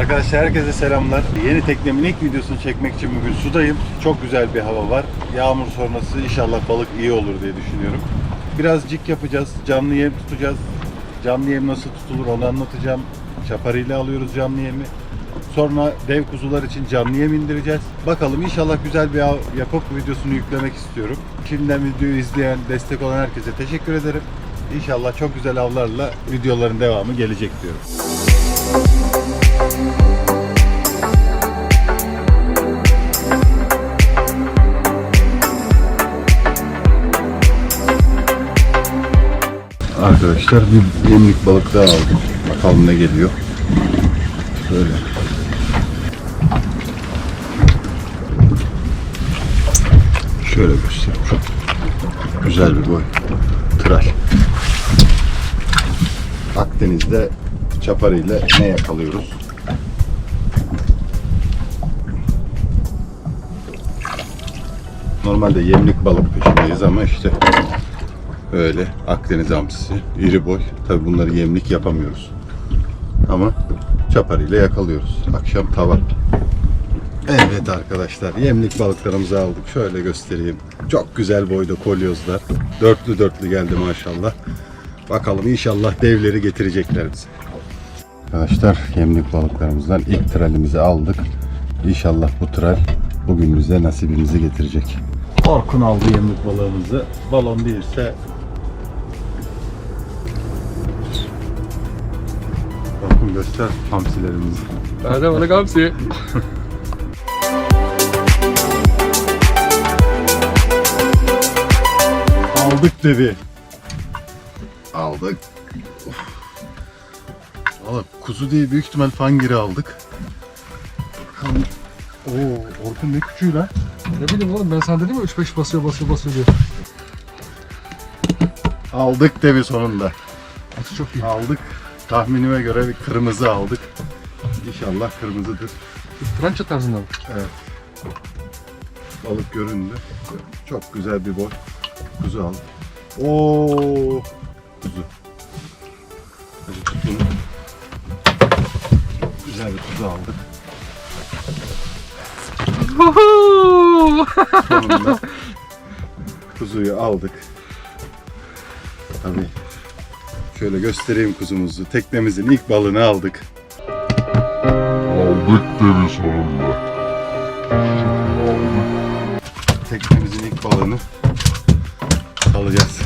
Arkadaşlar herkese selamlar. Yeni teknemin ilk videosunu çekmek için bugün sudayım. Çok güzel bir hava var. Yağmur sonrası inşallah balık iyi olur diye düşünüyorum. Biraz cik yapacağız. Canlı yem tutacağız. Canlı yem nasıl tutulur onu anlatacağım. Çaparıyla alıyoruz canlı yemi. Sonra dev kuzular için canlı yem indireceğiz. Bakalım inşallah güzel bir av yapıp videosunu yüklemek istiyorum. Şimdiden videoyu izleyen, destek olan herkese teşekkür ederim. İnşallah çok güzel avlarla videoların devamı gelecek diyorum. Arkadaşlar bir yemlik balık daha aldım. Bakalım ne geliyor. Böyle. Şöyle göstereyim. Çok güzel bir boy. Tıraş. Akdeniz'de çaparıyla ne yakalıyoruz? Normalde yemlik balık peşindeyiz ama işte öyle Akdeniz hamsisi, iri boy. Tabi bunları yemlik yapamıyoruz. Ama çaparıyla yakalıyoruz. Akşam tava. Evet arkadaşlar yemlik balıklarımızı aldık. Şöyle göstereyim. Çok güzel boyda kolyozlar. Dörtlü dörtlü geldi maşallah. Bakalım inşallah devleri getirecekler bize. Arkadaşlar yemlik balıklarımızdan ilk tralimizi aldık. İnşallah bu tral bugün bize nasibimizi getirecek. Orkun aldı yemlik balığımızı. Balon değilse Göster hamsilerimizi. Hadi bana gamsi. Aldık dedi. Aldık. Valla kuzu değil büyük ihtimal fangiri aldık. Bakalım. Oo, Orkun ne küçüğü lan. Ne bileyim oğlum ben sana dedim ya 3-5 basıyor basıyor basıyor diye. Aldık devi sonunda. Atı çok iyi. Aldık. Tahminime göre bir kırmızı aldık. İnşallah kırmızıdır. Trança tarzında mı? Evet. Balık göründü. Çok güzel bir boy. Kuzu aldık. Oo, kuzu. Hadi tut bunu. Güzel bir kuzu aldık. Sonunda kuzuyu aldık. Tabii. Şöyle göstereyim kuzumuzu. Teknemizin ilk balığını aldık. Aldık dedi sonunda. Teknemizin ilk balığını alacağız.